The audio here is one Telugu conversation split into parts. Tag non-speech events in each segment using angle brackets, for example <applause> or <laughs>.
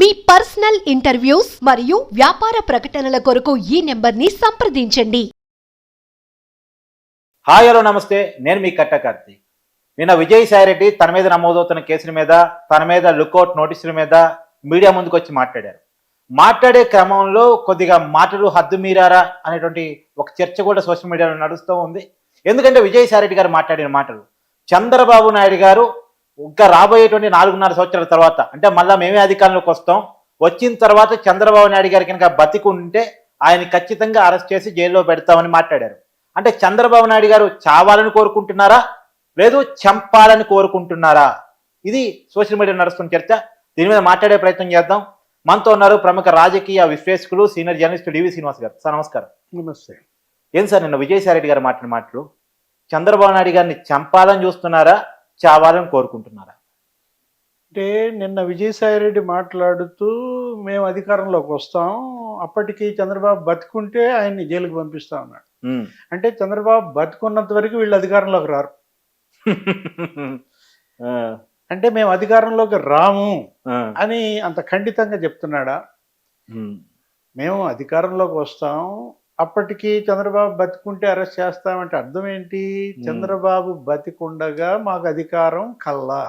మీ పర్సనల్ ఇంటర్వ్యూస్ మరియు వ్యాపార ప్రకటనల కొరకు ఈ నెంబర్ని సంప్రదించండి. హాయ్ హలో నమస్తే. నేను మీ కట్ట కార్తీక్. నిన్న విజయసాయి రెడ్డి తన మీద నమోదవుతున్న కేసుల మీద తన మీద లుకౌట్ నోటీసుల మీద మీడియా ముందుకు వచ్చి మాట్లాడారు. మాట్లాడే క్రమంలో కొద్దిగా మాటలు హద్దు మీరారా అనేటువంటి ఒక చర్చ కూడా సోషల్ మీడియాలో నడుస్తూ ఉంది. ఎందుకంటే విజయసాయి రెడ్డి గారు మాట్లాడిన మాటలు చంద్రబాబు నాయుడు గారు ఇంకా రాబోయేటువంటి నాలుగున్నర సంవత్సరాల తర్వాత అంటే మళ్ళీ మేమే అధికారంలోకి వస్తాం. వచ్చిన తర్వాత చంద్రబాబు నాయుడు గారి కనుక బతికి ఉంటే ఆయన ఖచ్చితంగా అరెస్ట్ చేసి జైల్లో పెడతామని మాట్లాడారు. అంటే చంద్రబాబు నాయుడు గారు చావాలని కోరుకుంటున్నారా? లేదు చంపాలని కోరుకుంటున్నారా? ఇది సోషల్ మీడియా నడుస్తున్న చర్చ. దీని మీద మాట్లాడే ప్రయత్నం చేద్దాం. మనతో ఉన్నారు ప్రముఖ రాజకీయ విశ్లేషకులు సీనియర్ జర్నలిస్ట్ డివి శ్రీనివాస్ గారు. సార్ నమస్కారం. నమస్తే. ఏం సార్ నిన్న విజయసాయి రెడ్డి గారు మాట్లాడిన మాటలు? చంద్రబాబు నాయుడు గారిని చంపాలని చూస్తున్నారా? చావాలని కోరుకుంటున్నారా? అంటే నిన్న విజయసాయిరెడ్డి మాట్లాడుతూ మేము అధికారంలోకి వస్తాం అప్పటికి చంద్రబాబు బతుకుంటే ఆయన్ని జైలుకి పంపిస్తా ఉన్నాడు. అంటే చంద్రబాబు బతుకున్నంత వరకు వీళ్ళు అధికారంలోకి రారు. <laughs> అంటే మేము అధికారంలోకి రాము అని అంత ఖండితంగా చెప్తున్నాడా? మేము అధికారంలోకి వస్తాం అప్పటికి చంద్రబాబు బతికుంటే అరెస్ట్ చేస్తామంటే అర్థం ఏంటి? చంద్రబాబు బతికుండగా మాకు అధికారం కల్లా.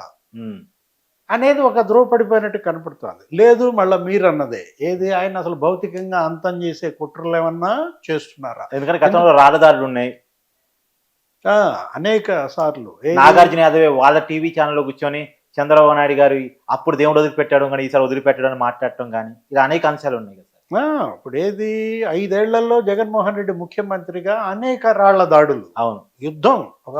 అనేది ఒక ధ్రువపడిపోయినట్టు కనపడుతోంది. లేదు మళ్ళీ మీరు అన్నదే ఏది? ఆయన అసలు భౌతికంగా అంతం చేసే కుట్రలు ఏమన్నా చేస్తున్నారా? ఎందుకంటే గతంలో రాళ్ళదారులు ఉన్నాయి. ఆ, అనేక సార్లు? నాగార్జున యాదవ్ వాళ్ళ టీవీ ఛానల్లో కూర్చొని చంద్రబాబు నాయుడు గారు అప్పుడు దేవుడు వదిలిపెట్టాడు కానీ ఈసారి వదిలిపెట్టడం అని మాట్లాడటం కానీ ఇలా అనేక అంశాలు ఉన్నాయి. కదా ఇప్పుడు ఏది ఐదేళ్ళలో జగన్మోహన్ రెడ్డి ముఖ్యమంత్రిగా అనేక రాళ్ళ దాడులు. అవును. యుద్ధం. ఒక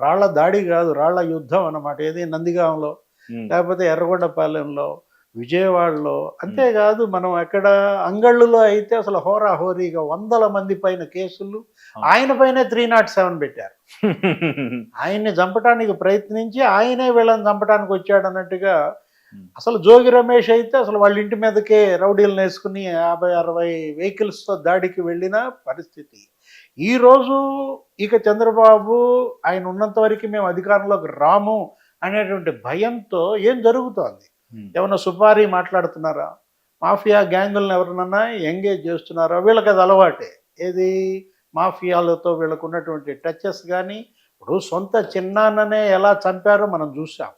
రాళ్ళ దాడి కాదు రాళ్ళ యుద్ధం అన్నమాట. ఏది? నందిగాంలో. లేకపోతే ఎర్రగొండపాలెంలో విజయవాడలో. అంతేకాదు మనం ఎక్కడ అంగళ్ళులో అయితే అసలు హోరాహోరీగా వందల మంది పైన కేసులు. ఆయన పైనే త్రీ నాట్ సెవెన్ పెట్టారు. <laughs> ఆయన్ని చంపడానికి ప్రయత్నించి ఆయనే వీళ్ళని చంపడానికి వచ్చాడు అన్నట్టుగా. అసలు జోగి రమేష్ అయితే అసలు వాళ్ళ ఇంటి మీదకే రౌడీలను వేసుకుని యాభై అరవై వెహికల్స్తో దాడికి వెళ్ళిన పరిస్థితి. ఈరోజు ఇక చంద్రబాబు ఆయన ఉన్నంత వరకు మేము అధికారంలోకి రాము అనేటువంటి భయంతో ఏం జరుగుతోంది? ఏమన్నా సుపారీ మాట్లాడుతున్నారా? మాఫియా గ్యాంగులను ఎవరినన్నా ఎంగేజ్ చేస్తున్నారా? వీళ్ళకి అది అలవాటే. ఏది? మాఫియాలతో వీళ్ళకు ఉన్నటువంటి టచెస్ కానీ ఇప్పుడు సొంత చిన్నాన్ననే ఎలా చంపారో మనం చూసాం.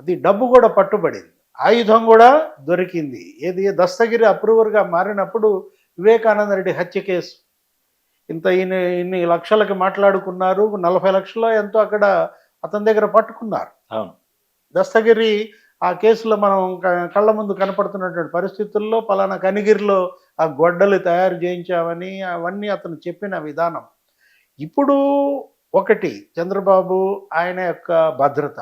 అది డబ్బు కూడా పట్టుబడింది. ఆయుధం కూడా దొరికింది. ఏది? దస్తగిరి అప్రూవర్గా మారినప్పుడు వివేకానంద రెడ్డి హత్య కేసు. ఇంత ఇన్ని ఇన్ని లక్షలకి మాట్లాడుకున్నారు నలభై లక్షల ఎంతో అక్కడ అతని దగ్గర పట్టుకున్నారు. అవును. దస్తగిరి ఆ కేసులో మనం కళ్ళ ముందు కనపడుతున్నటువంటి పరిస్థితుల్లో పలానా కనిగిరిలో ఆ గొడ్డలు తయారు చేయించామని అవన్నీ అతను చెప్పిన విధానం. ఇప్పుడు ఒకటి చంద్రబాబు ఆయన యొక్క భద్రత.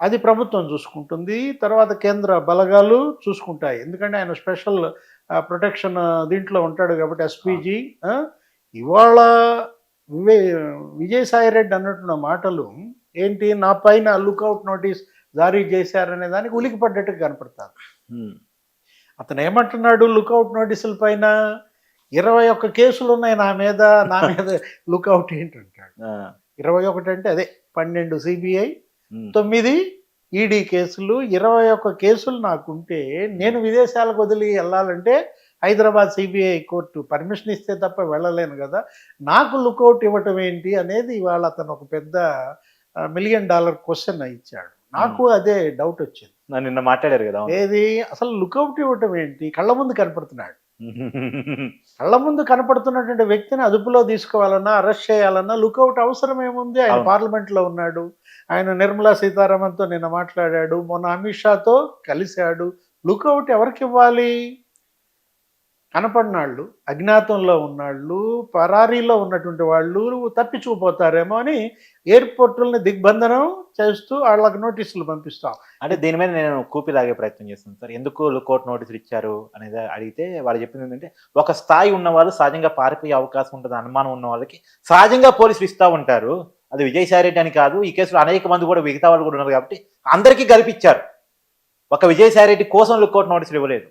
అది ప్రభుత్వం చూసుకుంటుంది తర్వాత కేంద్ర బలగాలు చూసుకుంటాయి. ఎందుకంటే ఆయన స్పెషల్ ప్రొటెక్షన్ దీంట్లో ఉంటాడు కాబట్టి ఎస్పీజీ ఇవాళ వివే విజయసాయి రెడ్డి అన్నట్టున్న మాటలు ఏంటి నా పైన లుకౌట్ నోటీస్ జారీ చేశారనే దానికి ఉలికి పడ్డట్టుగా కనపడతారు అతను ఏమంటున్నాడు? లుకౌట్ నోటీసుల పైన ఇరవై ఒక్క కేసులు ఉన్నాయి నా మీద నా మీద <laughs> లుకౌట్ ఏంటంటాడు. ఇరవై ఒకటి అంటే అదే పన్నెండు సిబిఐ తొమ్మిది ఈడీ కేసులు ఇరవై ఒక్క కేసులు నాకుంటే నేను విదేశాలకు వదిలి వెళ్ళాలంటే హైదరాబాద్ సిబిఐ కోర్టు పర్మిషన్ ఇస్తే తప్ప వెళ్ళలేను కదా. నాకు లుకౌట్ ఇవ్వటం ఏంటి అనేది ఇవాళ అతను ఒక పెద్ద మిలియన్ డాలర్ క్వశ్చన్ ఇచ్చాడు. నాకు అదే డౌట్ వచ్చింది. నన్ను నిన్న మాట్లాడారు కదా. ఏది? అసలు లుకౌట్ ఇవ్వటం ఏంటి? కళ్ళ ముందు కనపడుతున్నాడు. <laughs> కళ్ళ ముందు కనపడుతున్నటువంటి వ్యక్తిని అదుపులో తీసుకోవాలన్నా అరెస్ట్ చేయాలన్నా లుకౌట్ అవసరం ఏముంది? ఆయన అవును. పార్లమెంట్లో ఉన్నాడు. ఆయన నిర్మలా సీతారామన్తో నిన్న మాట్లాడాడు మొన్న అమిత్ షాతో కలిశాడు. లుకౌట్ ఎవరికి ఇవ్వాలి? కనపడినాళ్ళు అజ్ఞాతంలో ఉన్నాళ్ళు పరారీలో ఉన్నటువంటి వాళ్ళు తప్పించుకుపోతారేమో అని ఎయిర్పోర్టులని దిగ్బంధనం చేస్తూ వాళ్ళకి నోటీసులు పంపిస్తాం. అంటే దీని మీద నేను కూపి లాగే ప్రయత్నం చేస్తాను సార్. ఎందుకు లుకౌట్ నోటీసులు ఇచ్చారు అనేది అడిగితే వాళ్ళు చెప్పింది ఏంటంటే ఒక స్థాయి ఉన్నవాళ్ళు సహజంగా పారిపోయే అవకాశం ఉంటుంది అనుమానం ఉన్న వాళ్ళకి సహజంగా పోలీసులు ఇస్తూ ఉంటారు. అది విజయసాయి రెడ్డి అని కాదు ఈ కేసులో అనేక మంది కూడా మిగతా వాళ్ళు కూడా ఉన్నారు కాబట్టి అందరికీ కల్పించారు ఒక విజయసాయి రెడ్డి కోసం లుకౌట్ నోటీసులు ఇవ్వలేదు.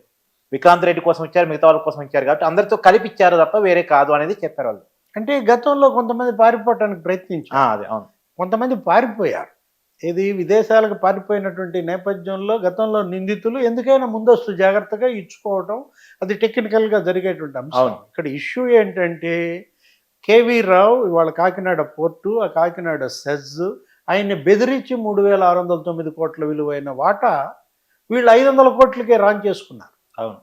విక్రాంత్ రెడ్డి కోసం ఇచ్చారు మిగతా వాళ్ళ కోసం ఇచ్చారు కాబట్టి అందరితో కలిపి ఇచ్చారు తప్ప వేరే కాదు అనేది చెప్పారు వాళ్ళు. అంటే గతంలో కొంతమంది పారిపోవటానికి ప్రయత్నించారు. అదే అవును. కొంతమంది పారిపోయారు. ఇది విదేశాలకు పారిపోయినటువంటి నేపథ్యంలో గతంలో నిందితులు ఎందుకైనా ముందస్తు జాగ్రత్తగా ఇచ్చుకోవటం అది టెక్నికల్గా జరిగేటువంటి అంశం. అవును. ఇక్కడ ఇష్యూ ఏంటంటే కేవీ రావు ఇవాళ కాకినాడ పోర్టు ఆ కాకినాడ సెజ్ ఆయన్ని బెదిరించి మూడు వేల ఆరు వందల తొమ్మిది కోట్ల విలువైన వాటా వీళ్ళు ఐదు వందల కోట్లకే రాన్ చేసుకున్నారు. అవును.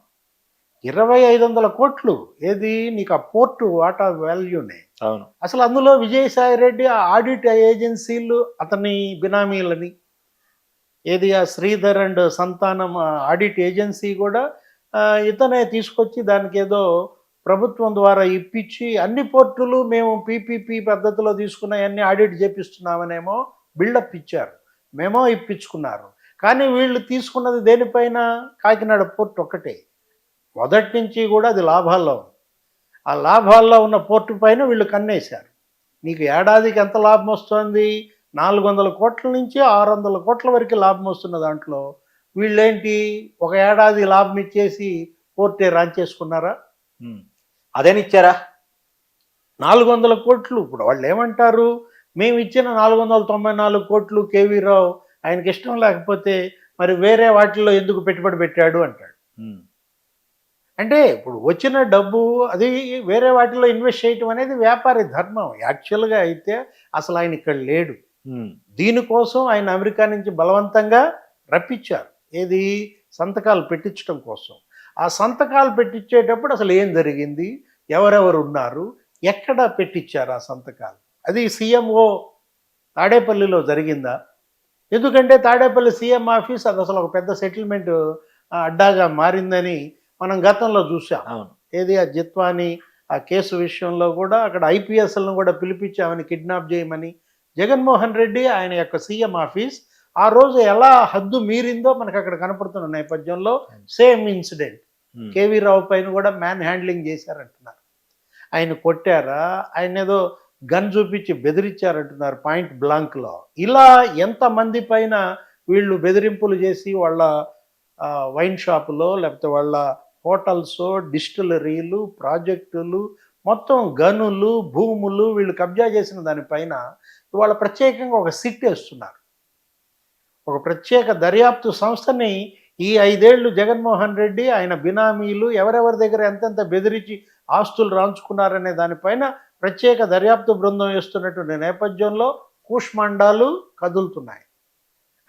ఇరవై ఐదు వందల కోట్లు ఏది? నీకు ఆ పోర్టు వాటా వాల్యూనే. అవును. అసలు అందులో విజయసాయి రెడ్డి ఆ ఆడిట్ ఏజెన్సీలు అతని బినామీలని. ఏది? ఆ Sridhar and Santhanam audit agency కూడా ఇతనే తీసుకొచ్చి దానికి ఏదో ప్రభుత్వం ద్వారా ఇప్పించి అన్ని పోర్టులు మేము పీపీపీ పద్ధతిలో తీసుకున్నాయన్నీ ఆడిట్ చేపిస్తున్నామనేమో బిల్డప్ ఇచ్చారు. మేమో ఇప్పించుకున్నారు. కానీ వీళ్ళు తీసుకున్నది దేనిపైన కాకినాడ పోర్ట్ ఒక్కటే. మొదటి నుంచి కూడా అది లాభాల్లో ఉంది. ఆ లాభాల్లో ఉన్న పోర్టు పైన వీళ్ళు కన్నేశారు. నీకు ఏడాదికి ఎంత లాభం వస్తుంది? నాలుగు వందల కోట్ల నుంచి ఆరు వందల కోట్ల వరకు లాభం వస్తున్న దాంట్లో వీళ్ళేంటి? ఒక ఏడాది లాభం ఇచ్చేసి పోర్టే రాంచేసుకున్నారా? చేసుకున్నారా అదేనిచ్చారా? నాలుగు వందల కోట్లు. ఇప్పుడు వాళ్ళు ఏమంటారు మేము ఇచ్చిన నాలుగు వందల తొంభై నాలుగు కోట్లు కేవీ రావు ఆయనకి ఇష్టం లేకపోతే మరి వేరే వాటిల్లో ఎందుకు పెట్టుబడి పెట్టాడు అంటాడు. అంటే ఇప్పుడు వచ్చిన డబ్బు అది వేరే వాటిలో ఇన్వెస్ట్ చేయటం అనేది వ్యాపారి ధర్మం. యాక్చువల్గా అయితే అసలు ఆయన ఇక్కడ లేడు. దీనికోసం ఆయన అమెరికా నుంచి బలవంతంగా రప్పించారు. ఏది? సంతకాలు పెట్టించడం కోసం. ఆ సంతకాలు పెట్టించేటప్పుడు అసలు ఏం జరిగింది? ఎవరెవరు ఉన్నారు ఎక్కడ పెట్టించారు ఆ సంతకాలు? అది సీఎంఓ తాడేపల్లిలో జరిగిందా? ఎందుకంటే తాడేపల్లి సీఎం ఆఫీస్ అది అసలు ఒక పెద్ద సెటిల్మెంట్ అడ్డాగా మారిందని మనం గతంలో చూసాం ఏది? ఆ జిత్వాని ఆ కేసు విషయంలో కూడా అక్కడ ఐపీఎస్లను కూడా పిలిపించామని కిడ్నాప్ చేయమని జగన్మోహన్ రెడ్డి ఆయన యొక్క సీఎం ఆఫీస్ ఆ రోజు ఎలా హద్దు మీరిందో మనకు అక్కడ కనపడుతున్న నేపథ్యంలో సేమ్ ఇన్సిడెంట్. కేవీ రావు పైన కూడా మ్యాన్ హ్యాండ్లింగ్ చేశారంటున్నారు. ఆయన కొట్టారా? ఆయన ఏదో గన్ చూపించి బెదిరించారంటున్నారు పాయింట్ బ్లాంక్లో ఇలా ఎంతమంది పైన వీళ్ళు బెదిరింపులు చేసి వాళ్ళ వైన్ షాపులో లేకపోతే వాళ్ళ హోటల్స్ డిస్టిలరీలు ప్రాజెక్టులు మొత్తం గనులు భూములు వీళ్ళు కబ్జా చేసిన దానిపైన ఇవాళ ప్రత్యేకంగా ఒక సిట్ వేస్తున్నారు. ఒక ప్రత్యేక దర్యాప్తు సంస్థని ఈ ఐదేళ్ళు జగన్మోహన్ రెడ్డి ఆయన బినామీలు ఎవరెవరి దగ్గర ఎంతెంత బెదిరించి ఆస్తులు రాంచుకున్నారనే దానిపైన ప్రత్యేక దర్యాప్తు బృందం వేస్తున్నటువంటి నేపథ్యంలో కూష్మండాలు కదులుతున్నాయి.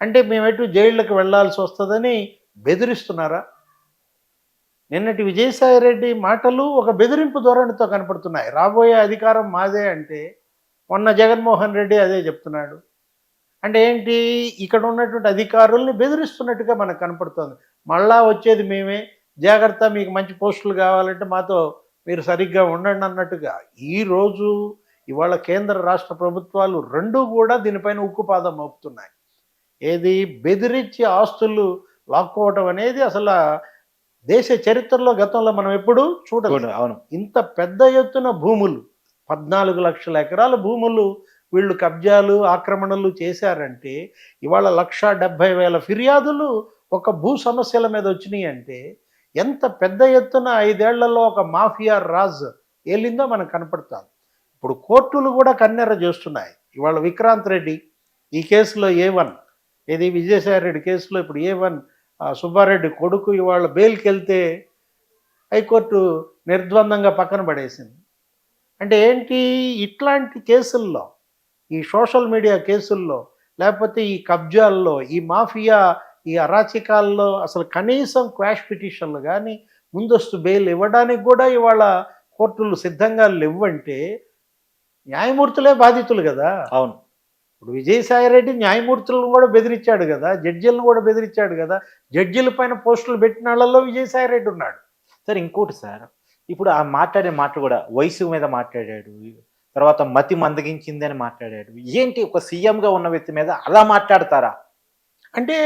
అంటే మేమెటు జైళ్ళకి వెళ్ళాల్సి వస్తుందని బెదిరిస్తున్నారా? నిన్నటి విజయసాయి రెడ్డి మాటలు ఒక బెదిరింపు ధోరణితో కనపడుతున్నాయి. రాబోయే అధికారం మాదే అంటే మొన్న జగన్మోహన్ రెడ్డి అదే చెప్తున్నాడు. అంటే ఏంటి? ఇక్కడ ఉన్నటువంటి అధికారుల్ని బెదిరిస్తున్నట్టుగా మనకు కనపడుతుంది. మళ్ళా వచ్చేది మేమే. జాగ్రత్త మీకు మంచి పోస్టులు కావాలంటే మాతో మీరు సరిగ్గా ఉండండి అన్నట్టుగా. ఈరోజు ఇవాళ కేంద్ర రాష్ట్ర ప్రభుత్వాలు రెండూ కూడా దీనిపైన ఉక్కుపాదం మోపుతున్నాయి. ఏది? బెదిరించి ఆస్తులు లాక్కోవటం అనేది అసలు దేశ చరిత్రలో గతంలో మనం ఎప్పుడూ చూడలేదు. అవును, అవును. ఇంత పెద్ద ఎత్తున భూములు పద్నాలుగు లక్షల ఎకరాల భూములు వీళ్ళు కబ్జాలు ఆక్రమణలు చేశారంటే ఇవాళ లక్ష డెబ్భై వేల ఫిర్యాదులు ఒక భూ సమస్యల మీద వచ్చినాయి అంటే ఎంత పెద్ద ఎత్తున ఐదేళ్ళలో ఒక మాఫియా రాజ్ ఏలిందో మనకు కనపడుతుంది. ఇప్పుడు కోర్టులు కూడా కన్నెర చేస్తున్నాయి. ఇవాళ విక్రాంత్ రెడ్డి ఈ కేసులో ఏ వన్ ఇది విజయసాయి రెడ్డి కేసులో ఇప్పుడు ఏ వన్ సుబ్బారెడ్డి కొడుకు ఇవాళ బెయిల్కి వెళ్తే హైకోర్టు నిర్ద్వందంగా పక్కన పడేసింది. అంటే ఏంటి ఇట్లాంటి కేసుల్లో ఈ సోషల్ మీడియా కేసుల్లో లేకపోతే ఈ కబ్జాల్లో ఈ మాఫియా ఈ అరాచకాల్లో అసలు కనీసం క్వాష్ పిటిషన్లు కానీ ముందస్తు బెయిల్ ఇవ్వడానికి కూడా ఇవాళ కోర్టులు సిద్ధంగా లేవంటే న్యాయమూర్తులే బాధితులు కదా. అవును. ఇప్పుడు విజయసాయి రెడ్డి న్యాయమూర్తులను కూడా బెదిరించాడు కదా జడ్జిలను కూడా బెదిరించాడు కదా జడ్జిల పైన పోస్టులు పెట్టిన వాళ్ళల్లో విజయసాయి రెడ్డి ఉన్నాడు. సార్ ఇంకోటి సార్ ఇప్పుడు ఆ మాట్లాడే మాట కూడా వయసు మీద మాట్లాడాడు తర్వాత మతి మందగించింది అని మాట్లాడాడు. ఏంటి ఒక సీఎం గా ఉన్న వ్యక్తి మీద అలా మాట్లాడతారా? అంటే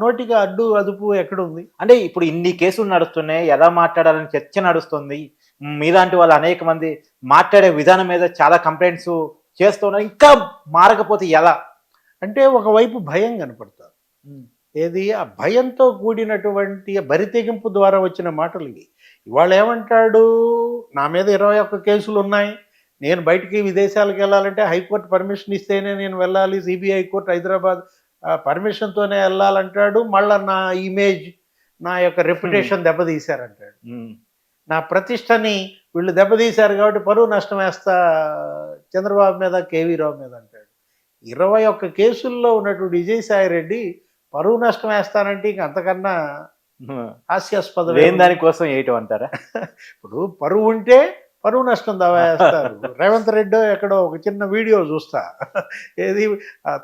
నోటికి అడ్డు అదుపు ఎక్కడ ఉంది? అంటే ఇప్పుడు ఇన్ని కేసులు నడుస్తున్నాయి ఎలా మాట్లాడాలని చర్చ నడుస్తుంది మీలాంటి వాళ్ళు అనేక మంది మాట్లాడే విధానం మీద చాలా కంప్లైంట్స్ చేస్తున్నారు ఇంకా మారకపోతే ఎలా? అంటే ఒకవైపు భయం కనపడుతుంది ఏది? ఆ భయంతో కూడినటువంటి బరితెగింపు ద్వారా వచ్చిన మాటలు ఇవి. ఇవాళ ఏమంటాడు? నా మీద ఇరవై ఒక్క కేసులు ఉన్నాయి. నేను బయటికి విదేశాలకు వెళ్ళాలంటే హైకోర్టు పర్మిషన్ ఇస్తేనే నేను వెళ్ళాలి. సిబిఐ కోర్టు హైదరాబాద్ పర్మిషన్తోనే వెళ్ళాలంటాడు. మళ్ళా నా ఇమేజ్ నా యొక్క రెప్యుటేషన్ దెబ్బతీశారంటాడు. నా ప్రతిష్టని వీళ్ళు దెబ్బతీశారు కాబట్టి పరువు నష్టం వేస్తా చంద్రబాబు మీద కేవీ రావు మీద అంటాడు. ఇరవై ఒక్క కేసుల్లో ఉన్నటువంటి విజయసాయి రెడ్డి పరువు నష్టం వేస్తానంటే ఇంక అంతకన్నా. హాస్యాస్పదం దానికోసం వేయటం అంటారా? <laughs> ఇప్పుడు పరువు ఉంటే పరువు నష్టం దావా వేస్తారు <laughs> రేవంత్ రెడ్డి ఎక్కడో ఒక చిన్న వీడియో చూస్తా. ఏది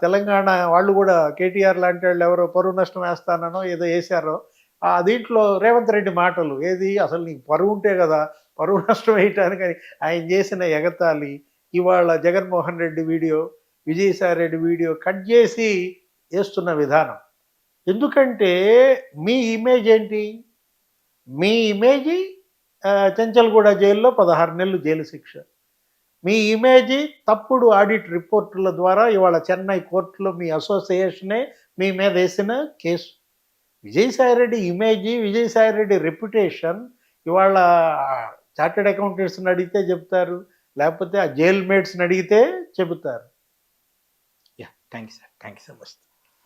తెలంగాణ వాళ్ళు కూడా కేటీఆర్ లాంటి వాళ్ళు ఎవరో పరువు నష్టం వేస్తానో ఏదో వేశారో ఆ దీంట్లో రేవంత్ రెడ్డి మాటలు ఏది అసలు నీకు పరువు ఉంటే కదా పరువు నష్టం వేయటానికి ఆయన చేసిన ఎగతాళి ఇవాళ Jaganmohan Reddy video Vijayasai Reddy video cut చేసి వేస్తున్న విధానం. ఎందుకంటే మీ ఇమేజ్ ఏంటి? మీ ఇమేజ్ చెంచల్గూడ జైల్లో పదహారు నెలలు జైలు శిక్ష. మీ ఇమేజీ తప్పుడు ఆడిట్ రిపోర్టుల ద్వారా ఇవాళ చెన్నై కోర్టులో మీ అసోసియేషనే మీ మీద వేసిన కేసు. విజయసాయిరెడ్డి ఇమేజీ విజయసాయిరెడ్డి రెప్యుటేషన్ ఇవాళ చార్టెడ్ అకౌంటెంట్స్ని అడిగితే చెప్తారు లేకపోతే ఆ జైల్ మేట్స్ని అడిగితే చెబుతారు. Yeah thank you sir thank you so much.